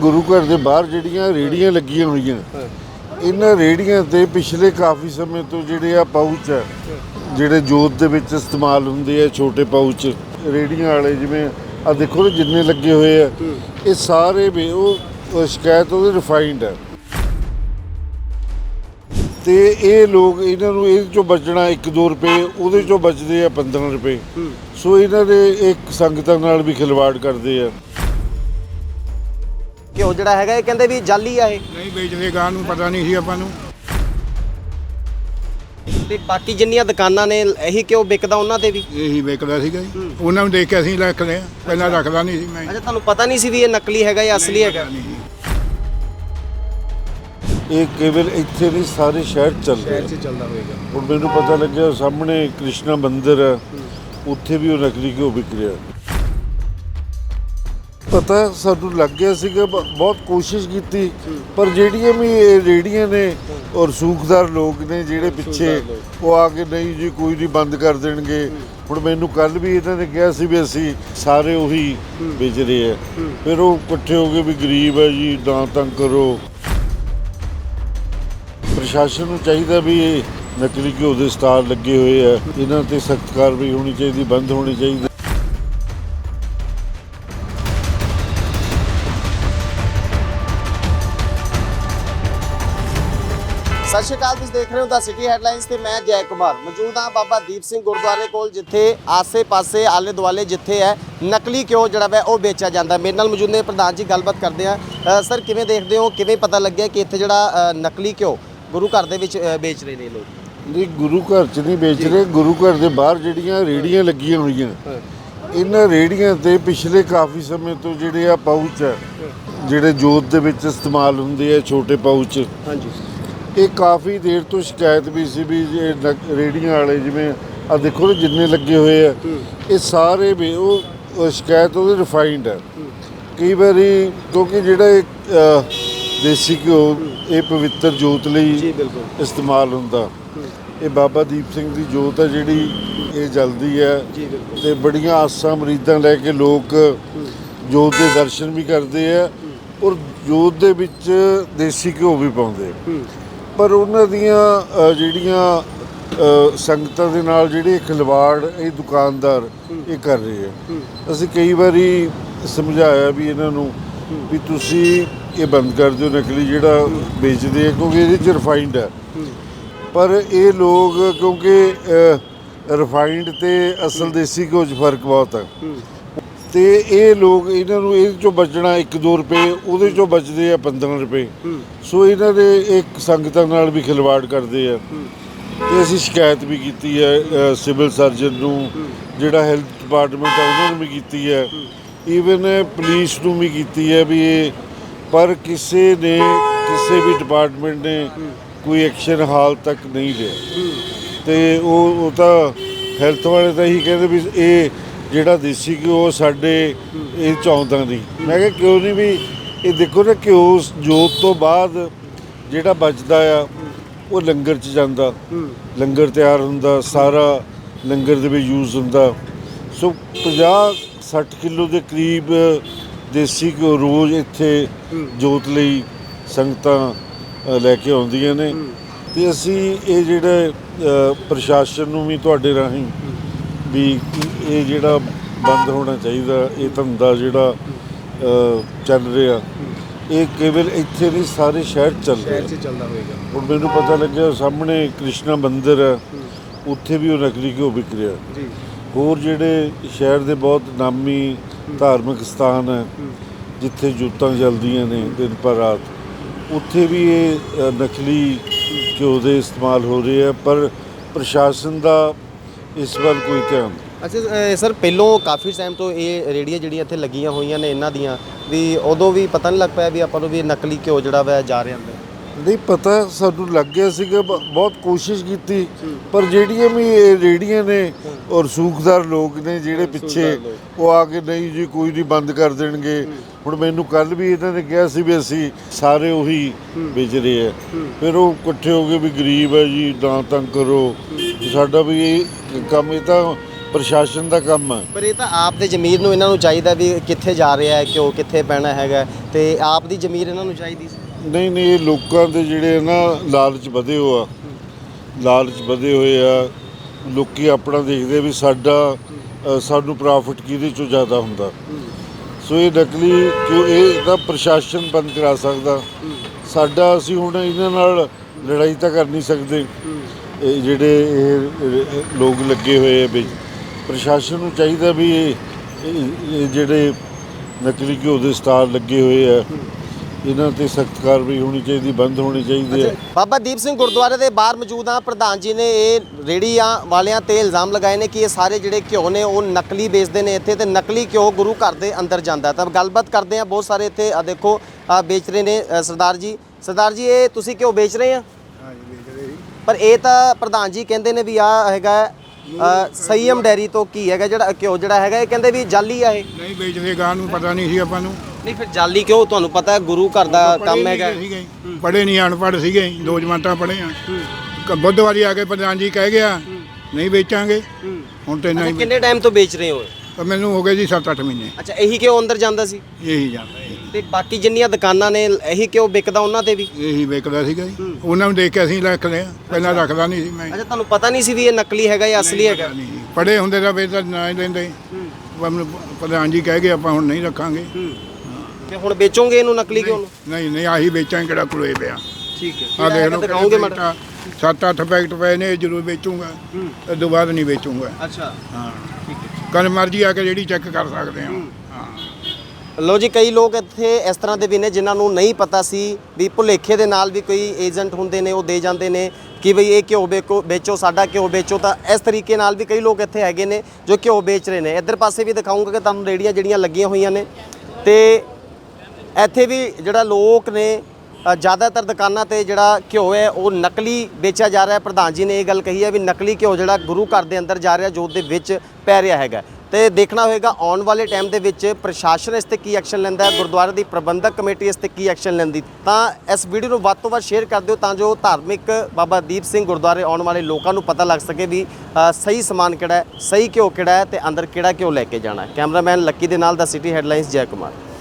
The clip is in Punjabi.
ਗੁਰੂ ਘਰ ਦੇ ਬਾਹਰ ਜਿਹੜੀਆਂ ਰੇੜੀਆਂ ਲੱਗੀਆਂ ਹੋਈਆਂ ਇਹਨਾਂ ਰੇੜੀਆਂ ਤੇ ਪਿਛਲੇ ਕਾਫੀ ਸਮੇਂ ਤੋਂ ਜਿਹੜੇ ਆ ਪਾਊਚ ਹੈ। ਜਿਹੜੇ ਜੋਤ ਦੇ ਵਿੱਚ ਇਸਤੇਮਾਲ ਹੁੰਦੇ ਆ ਛੋਟੇ ਪਾਊਚ ਰੇੜੀਆਂ ਵਾਲੇ ਜਿਵੇਂ ਆ ਦੇਖੋ ਨਾ ਜਿੰਨੇ ਲੱਗੇ ਹੋਏ ਆ ਇਹ ਸਾਰੇ ਵੀ ਉਹ ਸ਼ਿਕਾਇਤ ਉਹਦੇ ਰਿਫਾਈਨਡ ਹੈ ਤੇ ਇਹ ਲੋਕ ਇਹਨਾਂ ਨੂੰ ਇਹਦੇ ਚੋਂ ਬਚਣਾ 1-2 ਰੁਪਏ ਉਹਦੇ ਚੋਂ ਬਚਦੇ ਆ 15 ਰੁਪਏ। ਸੋ ਇਹਨਾਂ ਦੇ ਇੱਕ ਸੰਗਤਾਂ ਨਾਲ ਵੀ ਖਿਲਵਾੜ ਕਰਦੇ ਆ। ਘਿਓ ਜਿਹੜਾ ਹੈਗਾ ਇਹ ਕਹਿੰਦੇ ਵੀ ਜਾਲੀ ਆ ਇਹ। ਨਹੀਂ ਵੇਚਦੇ ਗਾਂ ਨੂੰ ਪਤਾ ਨਹੀਂ ਸੀ ਆਪਾਂ ਨੂੰ। ਤੇ ਬਾਕੀ ਜਿੰਨੀਆਂ ਦੁਕਾਨਾਂ ਨੇ ਇਹੀ ਘਿਓ ਵਿਕਦਾ ਉਹਨਾਂ ਤੇ ਵੀ? ਇਹੀ ਵੇਚਦਾ ਸੀਗਾ ਜੀ। ਉਹਨਾਂ ਨੂੰ ਦੇਖ ਕੇ ਅਸੀਂ ਰੱਖ ਲਿਆ ਪਹਿਲਾਂ ਰੱਖਦਾ ਨਹੀਂ ਸੀ ਮੈਂ। ਅੱਛਾ ਤੁਹਾਨੂੰ ਪਤਾ ਨਹੀਂ ਸੀ ਵੀ ਇਹ ਨਕਲੀ ਹੈਗਾ ਜਾਂ ਅਸਲੀ ਹੈਗਾ? ਨਹੀਂ। ਇਹ ਕੇਵਲ ਇੱਥੇ ਨਹੀਂ ਸਾਰੇ ਸ਼ਹਿਰ 'ਚ ਚੱਲ ਰਿਹਾ ਚ ਚੱਲਦਾ ਹੋਏਗਾ। ਹੁਣ ਮੈਨੂੰ ਪਤਾ ਲੱਗਿਆ ਸਾਹਮਣੇ ਕ੍ਰਿਸ਼ਨਾ ਮੰਦਿਰ ਹੈ। ਉੱਥੇ ਵੀ ਉਹ ਨਕਲੀ ਘਿਓ ਵਿਕ ਰਿਹਾ। ਪਤਾ ਸਾਨੂੰ ਲੱਗ ਗਿਆ ਸੀਗਾ ਬ- ਬਹੁਤ ਕੋਸ਼ਿਸ਼ ਕੀਤੀ ਪਰ ਜਿਹੜੀਆਂ ਵੀ ਇਹ ਰੇੜੀਆਂ ਨੇ ਔਰ ਸੂਖਦਾਰ ਲੋਕ ਨੇ ਜਿਹੜੇ ਪਿੱਛੇ ਉਹ ਆ ਕੇ ਨਹੀਂ ਜੀ ਕੋਈ ਨਹੀਂ ਬੰਦ ਕਰ ਦੇਣਗੇ। ਹੁਣ ਮੈਨੂੰ ਕੱਲ ਵੀ ਇਹਨਾਂ ਨੇ ਕਿਹਾ ਸੀ ਵੀ ਅਸੀਂ ਸਾਰੇ ਉਹੀ ਵੇਚ ਰਹੇ ਆ। ਫਿਰ ਉਹ ਇਕੱਠੇ ਹੋ ਕੇ ਵੀ ਗਰੀਬ ਹੈ ਜੀ ਨਾ ਤੰਗ ਕਰੋ। ਪ੍ਰਸ਼ਾਸਨ ਨੂੰ ਚਾਹੀਦਾ ਵੀ ਇਹ ਨਕਲੀ ਘਿਓ ਦੇ ਸਟਾਲ ਲੱਗੇ ਹੋਏ ਆ। ਇਹਨਾਂ ਤੇ ਸਖਤ ਕਾਰਵਾਈ ਹੋਣੀ ਚਾਹੀਦੀ ਬੰਦ ਹੋਣੀ ਚਾਹੀਦੀ। ਸਤਿ ਸ਼੍ਰੀ ਅਕਾਲ ਤੁਸੀਂ ਦੇਖ ਰਹੇ ਹੋ ਦਾ ਸਿਟੀ ਹੈਡਲਾਈਨਸ ਤੇ ਮੈਂ ਜੈ ਕੁਮਾਰ। ਮੌਜੂਦ ਹਾਂ ਬਾਬਾ ਦੀਪ ਸਿੰਘ ਗੁਰਦੁਆਰੇ ਕੋਲ ਜਿੱਥੇ ਆਸੇ-ਪਾਸੇ ਆਲੇ ਦੁਆਲੇ ਜਿੱਥੇ ਹੈ ਨਕਲੀ ਘਿਓ ਜਿਹੜਾ ਹੈ ਉਹ ਵੇਚਿਆ ਜਾਂਦਾ। ਮੇਰੇ ਨਾਲ ਮੌਜੂਦ ਨੇ ਪ੍ਰਧਾਨ ਜੀ ਗੱਲਬਾਤ ਕਰਦੇ ਆ ਸਰ ਕਿਵੇਂ ਦੇਖਦੇ ਹੋ? ਕਿਵੇਂ ਪਤਾ ਲੱਗਿਆ ਕਿ ਇੱਥੇ ਜਿਹੜਾ ਨਕਲੀ ਘਿਓ ਗੁਰੂ ਘਰ ਦੇ ਵਿੱਚ ਵੇਚ ਰਹੇ ਨੇ ਲੋਕ? ਨਹੀਂ ਗੁਰੂ ਘਰ ਚ ਨਹੀਂ ਵੇਚ ਰਹੇ। ਗੁਰੂ ਘਰ ਦੇ ਬਾਹਰ ਜਿਹੜੀਆਂ ਰੇੜੀਆਂ ਲੱਗੀਆਂ ਹੋਈਆਂ ਇਹਨਾਂ ਰੇੜੀਆਂ ਤੇ ਪਿਛਲੇ ਕਾਫੀ ਸਮੇਂ ਤੋਂ ਜਿਹੜੇ ਆ ਪਾਊਚ ਹੈ। ਜਿਹੜੇ ਜੋਤ ਦੇ ਵਿੱਚ ਇਸਤੇਮਾਲ ਹੁੰਦੇ ਆ ਛੋਟੇ ਪਾਊਚ। ਹਾਂਜੀ। ਇਹ ਕਾਫੀ ਦੇਰ ਤੋਂ ਸ਼ਿਕਾਇਤ ਵੀ ਸੀ ਵੀ ਇਹ ਰੇੜੀਆਂ ਵਾਲੇ ਜਿਵੇਂ ਆ ਦੇਖੋ ਨਾ ਜਿੰਨੇ ਲੱਗੇ ਹੋਏ ਆ ਇਹ ਸਾਰੇ ਵੀ ਉਹ ਸ਼ਿਕਾਇਤ ਉਹਦੇ ਰਿਫਾਈਨਡ ਹੈ ਕਈ ਵਾਰੀ ਕਿਉਂਕਿ ਜਿਹੜਾ ਇਹ ਦੇਸੀ ਘਿਓ ਇਹ ਪਵਿੱਤਰ ਜੋਤ ਲਈ ਇਸਤੇਮਾਲ ਹੁੰਦਾ। ਇਹ ਬਾਬਾ ਦੀਪ ਸਿੰਘ ਦੀ ਜੋਤ ਹੈ ਜਿਹੜੀ ਇਹ ਜਲਦੀ ਹੈ ਤੇ ਬੜੀਆਂ ਆਸਾਂ ਮਰੀਦਾਂ ਲੈ ਕੇ ਲੋਕ ਜੋਤ ਦੇ ਦਰਸ਼ਨ ਵੀ ਕਰਦੇ ਆ ਔਰ ਜੋਤ ਦੇ ਵਿੱਚ ਦੇਸੀ ਘਿਓ ਵੀ ਪਾਉਂਦੇ ਪਰ ਉਹਨਾਂ ਦੀਆਂ ਅ, ਜਿਹੜੀਆਂ ਅ, ਸੰਗਤਾਂ ਦੇ ਨਾਲ ਜਿਹੜੇ ਖਿਲਵਾੜ ਇਹ ਦੁਕਾਨਦਾਰ ਇਹ ਕਰ ਰਹੇ ਆ। ਅਸੀਂ ਕਈ ਵਾਰੀ ਸਮਝਾਇਆ ਵੀ ਇਹਨਾਂ ਨੂੰ ਵੀ ਤੁਸੀਂ ਇਹ ਬੰਦ ਕਰ ਦਿਓ ਨਕਲੀ ਜਿਹੜਾ ਵੇਚਦੇ ਆ ਕਿਉਂਕਿ ਇਹਦੇ ਚ ਰਿਫਾਈਨਡ ਹੈ ਪਰ ਇਹ ਲੋਕ ਕਿਉਂਕਿ ਰਿਫਾਈਨਡ ਤੇ ਅਸਲ ਦੇਸੀ ਘਿਓ 'ਚ ਫ਼ਰਕ ਬਹੁਤ ਹੈ ਤੇ ਇਹ ਲੋਕ ਇਹਨਾਂ ਨੂੰ ਇਹਦੇ ਚੋਂ ਬਚਣਾ 1-2 ਰੁਪਏ ਉਹਦੇ ਚੋਂ ਬਚਦੇ ਆ 15 ਰੁਪਏ। ਸੋ ਇਹਨਾਂ ਦੇ ਇੱਕ ਸੰਗਤਾਂ ਨਾਲ ਵੀ ਖਿਲਵਾੜ ਕਰਦੇ ਆ। ਤੇ ਅਸੀਂ ਸ਼ਿਕਾਇਤ ਵੀ ਕੀਤੀ ਹੈ ਸਿਵਲ ਸਰਜਨ ਨੂੰ ਜਿਹੜਾ ਹੈਲਥ ਡਿਪਾਰਟਮੈਂਟ ਹੈ ਉਹਨਾਂ ਨੂੰ ਵੀ ਕੀਤੀ ਹੈ। ਈਵਨ ਪੁਲਿਸ ਨੂੰ ਵੀ ਕੀਤੀ ਹੈ ਵੀ ਇਹ ਪਰ ਕਿਸੇ ਨੇ ਕਿਸੇ ਵੀ ਡਿਪਾਰਟਮੈਂਟ ਨੇ ਕੋਈ ਐਕਸ਼ਨ ਹਾਲ ਤੱਕ ਨਹੀਂ ਲਿਆ। ਤੇ ਉਹ ਉਹ ਤਾਂ ਹੈਲਥ ਵਾਲੇ ਤਾਂ ਇਹੀ ਕਹਿੰਦੇ ਵੀ ਇਹ ਜਿਹੜਾ ਦੇਸੀ ਘਿਓ ਉਹ ਸਾਡੇ ਇਹ ਚੌਂਦਾ ਨਹੀਂ ਮੈਂ ਕਿਹਾ ਕਿਉਂ ਨਹੀਂ ਵੀ ਇਹ ਦੇਖੋ ਨਾ ਘਿਓ ਉਸ ਜੋਤ ਤੋਂ ਬਾਅਦ ਜਿਹੜਾ ਬਚਦਾ ਆ ਉਹ ਲੰਗਰ 'ਚ ਜਾਂਦਾ। ਲੰਗਰ ਤਿਆਰ ਹੁੰਦਾ ਸਾਰਾ ਲੰਗਰ ਦੇ ਵਿੱਚ ਯੂਜ਼ ਹੁੰਦਾ। ਸੋ 50 60 ਕਿਲੋ ਦੇ ਕਰੀਬ ਦੇਸੀ ਘਿਓ ਰੋਜ਼ ਇੱਥੇ ਜੋਤ ਲਈ ਸੰਗਤਾਂ ਲੈ ਕੇ ਆਉਂਦੀਆਂ ਨੇ। ਤੇ ਅਸੀਂ ਇਹ ਜਿਹੜਾ ਪ੍ਰਸ਼ਾਸਨ ਨੂੰ ਵੀ ਤੁਹਾਡੇ ਰਾਹੀਂ ਵੀ ਇਹ ਜਿਹੜਾ ਬੰਦ ਹੋਣਾ ਚਾਹੀਦਾ ਇਹ ਧੰਦਾ ਜਿਹੜਾ ਚੱਲ ਰਿਹਾ ਇਹ ਕੇਵਲ ਇੱਥੇ ਨਹੀਂ ਸਾਰੇ ਸ਼ਹਿਰ ਚੱਲ ਰਿਹਾ। ਚ ਚੱਲਦਾ ਹੋਏਗਾ। ਹੁਣ ਮੈਨੂੰ ਪਤਾ ਲੱਗਿਆ ਸਾਹਮਣੇ ਕ੍ਰਿਸ਼ਨਾ ਮੰਦਿਰ ਹੈ ਉੱਥੇ ਵੀ ਉਹ ਨਕਲੀ ਘਿਓ ਵਿਕ ਰਿਹਾ। ਜੀ। ਹੋਰ ਜਿਹੜੇ ਸ਼ਹਿਰ ਦੇ ਬਹੁਤ ਨਾਮੀ ਧਾਰਮਿਕ ਸਥਾਨ ਹੈ ਜਿੱਥੇ ਜੋਤਾਂ ਜਲਦੀਆਂ ਨੇ ਦਿਨ ਪਰ ਰਾਤ ਉੱਥੇ ਵੀ ਇਹ ਨਕਲੀ ਘਿਓ ਦੇ ਇਸਤੇਮਾਲ ਹੋ ਰਹੇ ਆ ਪਰ ਪ੍ਰਸ਼ਾਸਨ ਦਾ ਇਸ ਵੱਲ ਕੋਈ ਧਿਆਨ। ਅੱਛਾ ਅ, ਸਰ ਪਹਿਲੋਂ ਕਾਫੀ ਟਾਈਮ ਤੋਂ ਇਹ ਰੇੜੀਆਂ ਜਿਹੜੀਆਂ ਇੱਥੇ ਲੱਗੀਆਂ ਹੋਈਆਂ ਨੇ ਇਹਨਾਂ ਦੀਆਂ ਵੀ ਉਦੋਂ ਵੀ ਪਤਾ ਨਹੀਂ ਲੱਗ ਪਿਆ ਵੀ ਆਪਾਂ ਨੂੰ ਵੀ ਇਹ ਨਕਲੀ ਘਿਓ ਜਿਹੜਾ ਵਾ ਜਾ ਰਿਹਾ ਅੰਦਰ। ਨਹੀਂ ਪਤਾ ਸਾਨੂੰ ਲੱਗ ਗਿਆ ਸੀਗਾ ਬ- ਬਹੁਤ ਕੋਸ਼ਿਸ਼ ਕੀਤੀ ਪਰ ਜਿਹੜੀਆਂ ਵੀ ਇਹ ਰੇੜੀਆਂ ਨੇ ਔਰ ਸੂਖਦਾਰ ਲੋਕ ਨੇ ਜਿਹੜੇ ਪਿੱਛੇ ਉਹ ਆ ਕੇ ਨਹੀਂ ਜੀ ਕੋਈ ਨਹੀਂ ਬੰਦ ਕਰ ਦੇਣਗੇ। ਹੁਣ ਮੈਨੂੰ ਕੱਲ ਵੀ ਇਹਨਾਂ ਨੇ ਕਿਹਾ ਸੀ ਵੀ ਅਸੀਂ ਸਾਰੇ ਉਹੀ ਵੇਚ ਰਹੇ ਆ। ਫਿਰ ਉਹ ਇਕੱਠੇ ਹੋ ਕੇ ਵੀ ਗਰੀਬ ਹੈ ਜੀ ਨਾ ਤੰਗ ਕਰੋ। ਸਾਡਾ ਵੀ ਇਹ ਕੰਮ ਇਹ ਤਾਂ ਪ੍ਰਸ਼ਾਸਨ ਦਾ ਕੰਮ ਹੈ ਪਰ ਇਹ ਤਾਂ ਆਪ ਦੇ ਜ਼ਮੀਰ ਨੂੰ ਇਹਨਾਂ ਨੂੰ ਚਾਹੀਦਾ ਵੀ ਕਿੱਥੇ ਜਾ ਰਿਹਾ ਹੈ ਕਿਉਂ ਕਿੱਥੇ ਪੈਣਾ ਹੈਗਾ। ਤੇ ਆਪ ਦੀ ਜ਼ਮੀਰ ਇਹਨਾਂ ਨੂੰ ਚਾਹੀਦੀ ਸੀ। ਨਹੀਂ ਨਹੀਂ, ਇਹ ਲੋਕਾਂ ਦੇ ਜਿਹੜੇ ਨਾ ਲਾਲਚ ਵਧੇ ਹੋ ਆ। ਲਾਲਚ ਵਧੇ ਹੋਏ ਆ। ਲੋਕੀ ਆਪਣਾ ਦੇਖਦੇ ਵੀ ਸਾਡਾ ਸਾਨੂੰ ਪ੍ਰੋਫਿਟ ਕਿਹਦੇ ਚੋਂ ਜ਼ਿਆਦਾ ਹੁੰਦਾ। ਸੋ ਇਹ ਨਕਲੀ ਕਿਉਂ, ਇਹ ਤਾਂ ਪ੍ਰਸ਼ਾਸਨ ਬੰਦ ਕਰਾ ਸਕਦਾ। ਸਾਡਾ ਅਸੀਂ ਹੁਣ ਇਹਨਾਂ ਨਾਲ ਲੜਾਈ ਤਾਂ ਕਰ ਨਹੀਂ ਸਕਦੇ। ਇਹ ਜਿਹੜੇ ਇਹ ਲੋਕ ਲੱਗੇ ਹੋਏ ਆ ਵਿੱਚ ਪ੍ਰਸ਼ਾਸਨ ਨੂੰ ਚਾਹੀਦਾ ਵੀ ਇਹ ਜਿਹੜੇ ਨਕਲੀ ਘਿਓ ਦੇ ਸਟਾਰ ਲੱਗੇ ਹੋਏ ਆ ਇਹਨਾਂ ਤੇ ਸਖਤ ਕਾਰਵਾਈ ਹੋਣੀ ਚਾਹੀਦੀ ਬੰਦ ਹੋਣੀ ਚਾਹੀਦੀ ਹੈ। ਬਾਬਾ ਦੀਪ ਸਿੰਘ ਗੁਰਦੁਆਰੇ ਦੇ ਬਾਹਰ ਮੌਜੂਦ ਆ ਪ੍ਰਧਾਨ ਜੀ ਨੇ ਇਹ ਰੇੜੀਆਂ ਵਾਲਿਆਂ ਤੇ ਇਲਜ਼ਾਮ ਲਗਾਏ ਨੇ ਕਿ ਇਹ ਸਾਰੇ ਜਿਹੜੇ ਘਿਓ ਨੇ ਉਹ ਨਕਲੀ ਵੇਚਦੇ ਨੇ ਇੱਥੇ ਤੇ ਨਕਲੀ ਘਿਓ ਗੁਰੂ ਘਰ ਦੇ ਅੰਦਰ ਜਾਂਦਾ ਤਾਂ ਗੱਲਬਾਤ ਕਰਦੇ ਆ ਬਹੁਤ ਸਾਰੇ ਇੱਥੇ ਆ ਦੇਖੋ ਆ ਵੇਚ ਰਹੇ ਨੇ ਅ, ਸਰਦਾਰ ਜੀ। ਸਰਦਾਰ ਜੀ ਇਹ ਤੁਸੀਂ ਘਿਓ ਵੇਚ ਰਹੇ ਆ ਪਰ ਇਹ ਤਾਂ ਪ੍ਰਧਾਨ ਜੀ ਕਹਿੰਦੇ ਨੇ ਵੀ ਆ ਹੈਗਾ ਅ, ਸੰਯਮ ਡੈਰੀ ਤੋਂ ਕੀ ਹੈਗਾ ਜਿਹੜਾ ਘਿਓ ਜਿਹੜਾ ਹੈਗਾ ਇਹ ਕਹਿੰਦੇ ਵੀ ਜਾਲੀ ਆ ਇਹ। ਨਹੀਂ ਵੇਚਦੇ ਗਾਂ ਨੂੰ ਪਤਾ ਨਹੀਂ ਸੀ ਆਪਾਂ ਨੂੰ। ਨਹੀਂ ਫਿਰ ਜਾਲੀ ਕਿਉਂ? ਤੁਹਾਨੂੰ ਪਤਾ ਹੈ ਗੁਰੂ ਘਰ ਦਾ ਕੰਮ ਹੈਗਾ। ਪੜੇ ਨਹੀਂ ਅਨਪੜ੍ਹ ਸੀਗੇ ਦੋ ਜਮਾਤਾਂ ਪੜੇ ਆ ਬੁੱਧਵਾਰੀ ਆ ਕੇ ਪ੍ਰਧਾਨ ਜੀ ਕਹਿ ਗਿਆ ਨਹੀਂ ਵੇਚਾਂਗੇ। ਹੁਣ ਤੇ ਨਹੀਂ ਕਿੰਨੇ ਟਾਈਮ ਤੋਂ ਵੇਚ ਰਹੇ ਹੋ ਪਰ ਮੈਨੂੰ ਹੋ ਗਏ ਜੀ 7-8 ਮਹੀਨੇ। ਅੱਛਾ ਇਹੀ ਕਿਉਂ ਅੰਦਰ ਜਾਂਦਾ ਸੀ? ਇਹੀ ਜਾਂਦਾ। ਤੇ ਬਾਕੀ ਜਿੰਨੀਆਂ ਦੁਕਾਨਾਂ ਨੇ ਇਹੀ ਕਿਉਂ ਵਿਕਦਾ ਉਹਨਾਂ ਤੇ ਵੀ? ਇਹੀ ਵੇਚਦਾ ਸੀਗਾ ਜੀ। ਉਹਨਾਂ ਨੂੰ ਦੇਖ ਕੇ ਅਸੀਂ ਰੱਖ ਲਿਆ। ਪਹਿਲਾਂ ਰੱਖਦਾ ਨਹੀਂ ਸੀ ਮੈਂ। ਅੱਛਾ ਤੁਹਾਨੂੰ ਪਤਾ ਨਹੀਂ ਸੀ ਵੀ ਇਹ ਨਕਲੀ ਹੈਗਾ ਜਾਂ ਅਸਲੀ ਹੈਗਾ? ਪੜੇ ਹੁੰਦੇ ਤਾਂ ਫਿਰ ਤਾਂ ਨਾ ਹੀ ਲੈਂਦੇ। ਮੈਨੂੰ ਪ੍ਰਧਾਨ ਜੀ ਕਹਿ ਗਏ ਆਪਾਂ ਹੁਣ ਨਹੀਂ ਰੱਖਾਂਗੇ। ਤੇ ਹੁਣ ਵੇਚੋਗੇ ਇਹਨੂੰ ਨਕਲੀ ਕਿਉਂ? ਨੂੰ ਨਹੀਂ ਨਹੀਂ ਆਹੀ ਵੇਚਾਂ ਕਿਹੜਾ ਕੋਲੇ ਪਿਆ। ਠੀਕ ਹੈ। ਆ ਦੇਖ ਲਓ ਦਿਖਾਓਗੇ ਮੈਡਮ ਬੇਟਾ, ਸੱਤ ਅੱਠ ਪੈਕਟ ਪਏ ਨੇ ਇਹ ਜ਼ਰੂਰ ਵੇਚੂੰਗਾ। ਇਹ ਤੋਂ ਬਾਅਦ ਨਹੀਂ ਵੇਚੂੰਗਾ। ਅੱਛਾ। ਹਾਂ। ਕਨ ਮਰਜ਼ੀ ਆ ਕੇ ਜਿਹੜੀ ਚੈੱਕ ਕਰ ਸਕਦੇ ਹਾਂ। ਲੋ ਜੀ ਕਈ ਲੋਕ ਇੱਥੇ ਇਸ ਤਰ੍ਹਾਂ ਦੇ ਵੀ ਨੇ ਜਿਨ੍ਹਾਂ ਨੂੰ ਨਹੀਂ ਪਤਾ ਸੀ ਵੀ ਭੁਲੇਖੇ ਦੇ ਨਾਲ ਵੀ ਕੋਈ ਏਜੰਟ ਹੁੰਦੇ ਨੇ ਉਹ ਦੇ ਜਾਂਦੇ ਨੇ ਕਿ ਬਈ ਇਹ ਘਿਓ ਵੇਚੋ ਵੇਚੋ ਸਾਡਾ ਘਿਓ ਵੇਚੋ। ਤਾਂ ਇਸ ਤਰੀਕੇ ਨਾਲ ਵੀ ਕਈ ਲੋਕ ਇੱਥੇ ਹੈਗੇ ਨੇ ਜੋ ਘਿਓ ਵੇਚ ਰਹੇ ਨੇ। ਇੱਧਰ ਪਾਸੇ ਵੀ ਦਿਖਾਉਂਗਾ ਕਿ ਤੁਹਾਨੂੰ ਰੇੜੀਆਂ ਜਿਹੜੀਆਂ ਲੱਗੀਆਂ ਹੋਈਆਂ ਨੇ। ਤੇ ਇੱਥੇ ਵੀ ਜਿਹੜਾ ਲੋਕ ਨੇ ਜ਼ਿਆਦਾਤਰ ਦੁਕਾਨਾਂ ਤੇ ਜਿਹੜਾ ਘਿਓ ਹੈ, ਉਹ ਨਕਲੀ ਵੇਚਿਆ ਜਾ ਰਿਹਾ ਹੈ। ਪ੍ਰਧਾਨ ਜੀ ਨੇ ਇਹ ਗੱਲ ਕਹੀ ਹੈ ਵੀ ਨਕਲੀ ਘਿਓ ਜਿਹੜਾ ਗੁਰੂ ਘਰ ਦੇ ਅੰਦਰ ਜਾ ਰਿਹਾ, ਜੋਤ ਦੇ ਵਿੱਚ ਪੈ ਰਿਹਾ ਹੈਗਾ ਤੇ ਦੇਖਣਾ ਹੋਏਗਾ, ਆਉਣ ਵਾਲੇ ਟਾਈਮ ਦੇ ਵਿੱਚ ਪ੍ਰਸ਼ਾਸਨ ਇਸ ਤੇ ਕੀ ਐਕਸ਼ਨ ਲੈਂਦਾ ਹੈ, ਗੁਰਦੁਆਰੇ ਦੀ ਪ੍ਰਬੰਧਕ ਕਮੇਟੀ ਇਸ ਤੇ ਕੀ ਐਕਸ਼ਨ ਲੈਂਦੀ। ਤਾਂ ਇਸ ਵੀਡੀਓ ਨੂੰ ਵੱਧ ਤੋਂ ਵੱਧ ਸ਼ੇਅਰ ਕਰ ਦਿਓ ਤਾਂ ਜੋ ਧਾਰਮਿਕ ਬਾਬਾ ਦੀਪ ਸਿੰਘ ਗੁਰਦੁਆਰੇ ਆਉਣ ਵਾਲੇ ਲੋਕਾਂ ਨੂੰ ਪਤਾ ਲੱਗ ਸਕੇ ਵੀ ਸਹੀ ਸਮਾਨ ਕਿਹੜਾ ਹੈ, ਸਹੀ ਘਿਓ ਕਿਹੜਾ ਹੈ ਤੇ ਅੰਦਰ ਕਿਹੜਾ ਘਿਓ ਲੈ ਕੇ ਜਾਣਾ ਹੈ। ਕੈਮਰਾਮੈਨ ਲੱਕੀ ਦੇ ਨਾਲ ਦਾ ਸਿਟੀ ਹੈਡਲਾਈਨਸ ਜੈ ਕੁਮਾਰ।